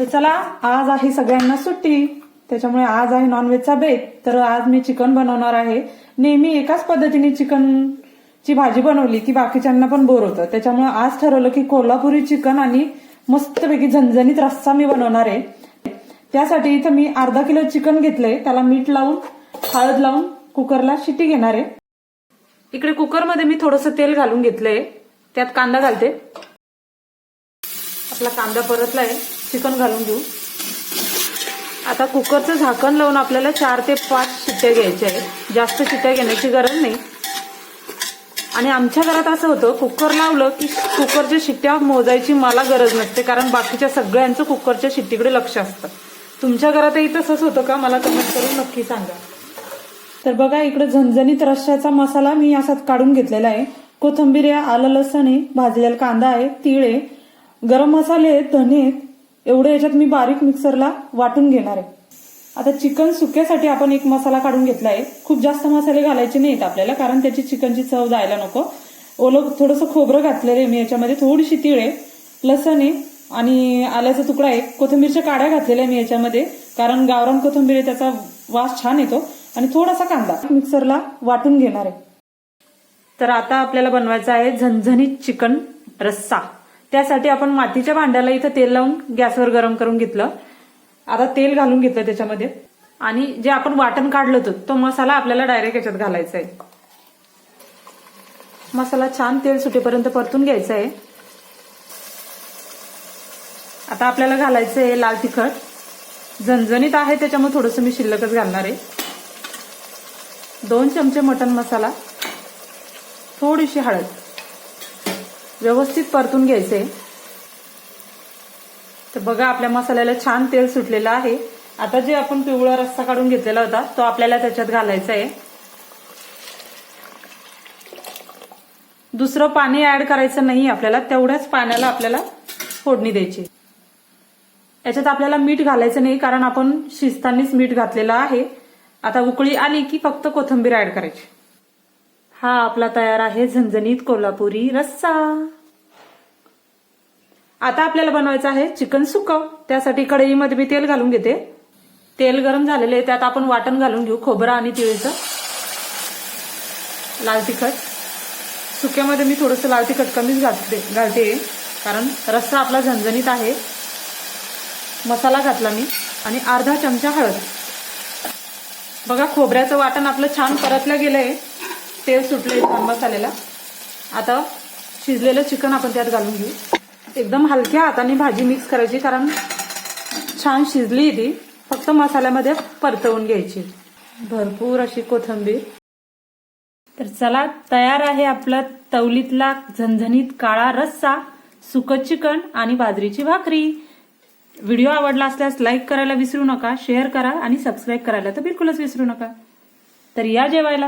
तर चला आज आहे सगळ्यांना सुट्टी. त्याच्यामुळे आज आहे नॉनव्हेजचा बेत तर आज मी चिकन बनवणार आहे. नेहमी एकाच पद्धतीने चिकन ची भाजी बनवली की बाकीच्यांना पण बोर होतं. त्याच्यामुळे आज ठरवलं की कोल्हापुरी चिकन आणि मस्तपैकी झणझणीत रस्सा मी बनवणार आहे. त्यासाठी इथं मी अर्धा किलो चिकन घेतलंय. त्याला मीठ लावून हळद लावून कुकरला शिटी घेणार आहे. इकडे कुकरमध्ये मी थोडंसं तेल घालून घेतलंय. त्यात कांदा घालते. आपला कांदा परतलाय. चिकन घालून घेऊ आता कुकरचं झाकण लावून आपल्याला चार ते पाच शिट्ट्या घ्यायच्या आहेत. जास्त शिट्ट्या घेण्याची गरज नाही. आणि आमच्या घरात असं होतं कुकर लावलं की कुकरच्या शिट्ट्या मोजायची मला गरज नसते कारण बाकीच्या सगळ्यांचं कुकरच्या शिट्टीकडे लक्ष असतं. तुमच्या घरातही तसंच होतं का? मला कमेंट करून नक्की सांगा. तर बघा इकडे झणझणीत रश्याचा मसाला मी असाच काढून घेतलेला आहे. कोथिंबीर आहे आलं लसण आहे भाजलेला कांदा आहे तीळ आहे. गरम मसाले आहेत धने आहेत एवढं याच्यात मी बारीक मिक्सरला वाटून घेणार आहे. आता चिकन सुक्यासाठी आपण एक मसाला काढून घेतला आहे खूप जास्त मसाले घालायचे नाहीत आपल्याला कारण त्याची चिकनची चव जायला नको. ओलं थोडंसं खोबरं घातलेलं आहे मी याच्यामध्ये थोडीशी तीळ आहे लसण आहे आणि आल्याचा तुकडा आहे. कोथिंबीरच्या काड्या घातलेल्या आहे मी याच्यामध्ये कारण गावरान कोथिंबीर आहे त्याचा वास छान येतो. आणि थोडासा कांदा मिक्सरला वाटून घेणार आहे. तर आता आपल्याला बनवायचं आहे झणझणीत चिकन रस्सा. त्यासाठी आपण मातीच्या भांड्याला इथं तेल लावून गॅसवर गरम करून घेतलं. आता तेल घालून घेतलं त्याच्यामध्ये. आणि जे आपण वाटण काढलं होतं तो मसाला आपल्याला डायरेक्ट याच्यात घालायचा आहे मसाला छान तेल सुटेपर्यंत परतून घ्यायचा आहे आता आपल्याला घालायचं आहे लाल तिखट. झणझणीत आहे त्याच्यामुळे थोडंसं मी शिल्लकच घालणार आहे. दोन चमचे मटन मसाला. थोडीशी हळद. व्यवस्थित परतून घ्यायचे. तर बघा आपल्या मसाल्याला छान तेल सुटलेलं आहे. आता जे आपण पिवळा रस्सा काढून घेतलेला होता तो आपल्याला त्याच्यात घालायचा आहे. दुसरं पाणी ऍड करायचं नाही आपल्याला तेवढ्याच पाण्याला आपल्याला फोडणी द्यायची. याच्यात आपल्याला मीठ घालायचं नाही कारण आपण शिजतानीच मीठ घातलेलं आहे. आता उकळी आली की फक्त कोथिंबीर ऍड करायची. हा आपला तयार आहे झणझणीत कोल्हापुरी रस्सा. आता आपल्याला बनवायचं आहे चिकन सुक. त्यासाठी कढईमध्ये मी तेल घालून घेते. तेल गरम झालेले आहे त्यात आपण वाटण घालून घेऊ खोबरं आणि तिळीचं. लाल तिखट. सुक्यामध्ये मी थोडंसं लाल तिखट कमीच घालते घालते कारण रस्सा आपला झणझणीत आहे. मसाला घातला मी आणि अर्धा चमचा हळद. बघा खोबऱ्याचं वाटण आपलं छान परतलं आहे तेल सुटले छान मसाल्याला आता शिजलेलं चिकन आपण त्यात घालून घेऊ. एकदम हलक्या हाताने भाजी मिक्स करायची कारण छान शिजली ती. फक्त मसाल्यामध्ये परतवून घ्यायची. भरपूर अशी कोथिंबीर. तर चला तयार आहे आपला तवलीतला झणझणीत काळा रस्सा सुकं चिकन आणि बाजरीची भाकरी. व्हिडिओ आवडला असल्यास लाईक करायला विसरू नका शेअर करा आणि सबस्क्राईब करायला तर बिलकुलच विसरू नका. तर या जेवायला.